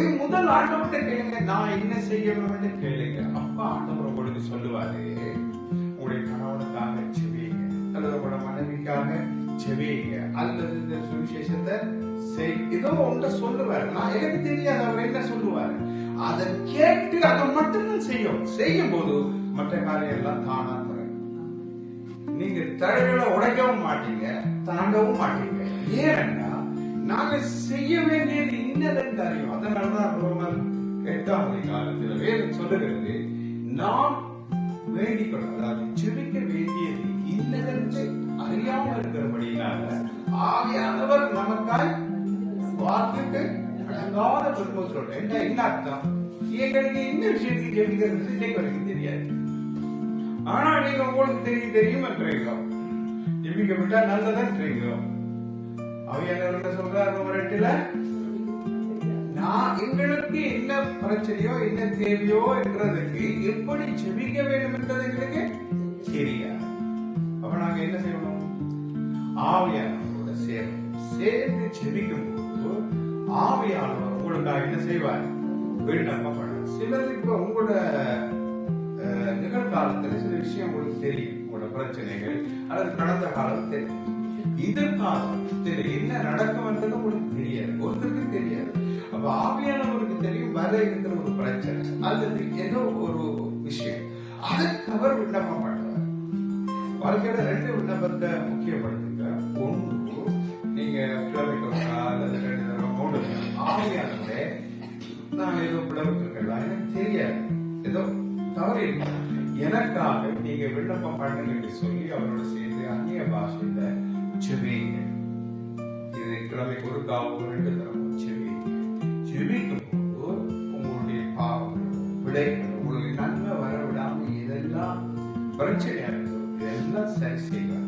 ஆண்டவரே முதல் ஆண்டவர்கிட்ட கேளுங்க. நான் என்ன செய்யணும்னு கேளுங்க. அப்பா ஆண்டவர் உங்களுக்கு சொல்லுவாரு. உங்களுடைய கணவனுக்காக செவியுங்க. அல்லது உங்களோட மனைவிக்காக செவியுங்க. அல்லது இந்த சுவிசேஷத்தை செய். ஏதோ ஒன்றை சொல்லுவாரு. நான் எனக்கு தெரியாது அவர் என்ன சொல்லுவாரு. அதை கேட்டு அதை மட்டும்தான் செய்யும். செய்யும் போது மற்ற காரியம் எல்லாம் தானா தரும் நீங்க தடைகளை உடைக்கவும் மாட்டீங்க தாண்டவும் மாட்டீங்க. ஏன்னா நாங்க செய்ய வேண்டியது இன்னதன் காரியம் அதனாலதான் ரோமர் எட்டாம் காலத்துல வேதம் சொல்லுகிறது. நாம் வேண்டிக்கொள்ள அதாவது ஜெபிக்க வேண்டியது இன்னதென்று அறியாமல் இருக்கிறபடியினால ஆவியானவர் நமக்காய் வாக்குக்கு அடங்காத பெருமத்தோட என்ன என்ன அர்த்தம்? எங்களுக்கு இந்த விஷயத்துக்கு ஜெபிக்கிறது? இன்னைக்கு வரைக்கும் தெரியாது. ஆனா நீங்க உங்களுக்கு தெரியும் தெரியும் என்றீங்க ஜெபிக்க விட்டா நல்லதுன்றீங்க அவையானவர் என்ன சொல்றாரு? ஒரு எட்டுல? நான் எங்களுக்கு என்ன பிரச்சனையோ என்ன தேவையோ என்றதுக்கு எப்படி செபிக்க வேண்டும் என்றது எங்களுக்கு தெரியாது. அப்ப நாங்க என்ன செய்யணும்? ஆவியானவரோட சேரும். சேர்ந்து செபிக்கும் போது ஆவியானவர் உங்களுக்காக என்ன செய்வார்? விண்ணப்பம் பண்ண சிலது இப்ப உங்களோட அஹ், நிகழ்காலத்துல சில விஷயம் உங்களுக்கு தெரியும். உங்களோட பிரச்சனைகள் அல்லது கடந்த காலம் தெரியும். எதிர்காலத்தில் என்ன நடக்கும் என்றது உங்களுக்கு தெரியாது. ஒருத்தருக்கும் தெரியாது. அப்ப ஆவியானவருக்கு தெரியும் வர இருக்கிற ஒரு பிரச்சனை. அல்லது ஏதோ ஒரு விஷயம். அதுக்கு அவர் விண்ணப்பம் பண்ணுவார். வாழ்க்கையில ரெண்டு விண்ணப்பத்தை முக்கியப்படுத்துங்க ஒன்று நீங்க பிளவுக்கு அல்லது ரெண்டு தடவை மூணு ஆவியானவரே நான் ஏதோ பிளவுக்கு எனக்கு தெரியாது. ஏதோ தவறு இருக்கு எனக்காக நீங்க விண்ணப்பம் பண்ணுங்கன்னு சொல்லி அவரோட சேர்ந்து அந்நிய பாஷையில செவிங்க இது கிழமைக்கு ஒரு காவு ரெண்டு தடவை செவிங்க செவிக்கும் போது உங்களுடைய பாவம் விடைகள் உங்களுக்கு நன்மை வர விடாம இதெல்லாம் பிரச்சனையா இருக்கும் இதெல்லாம் சரி செய்வாங்க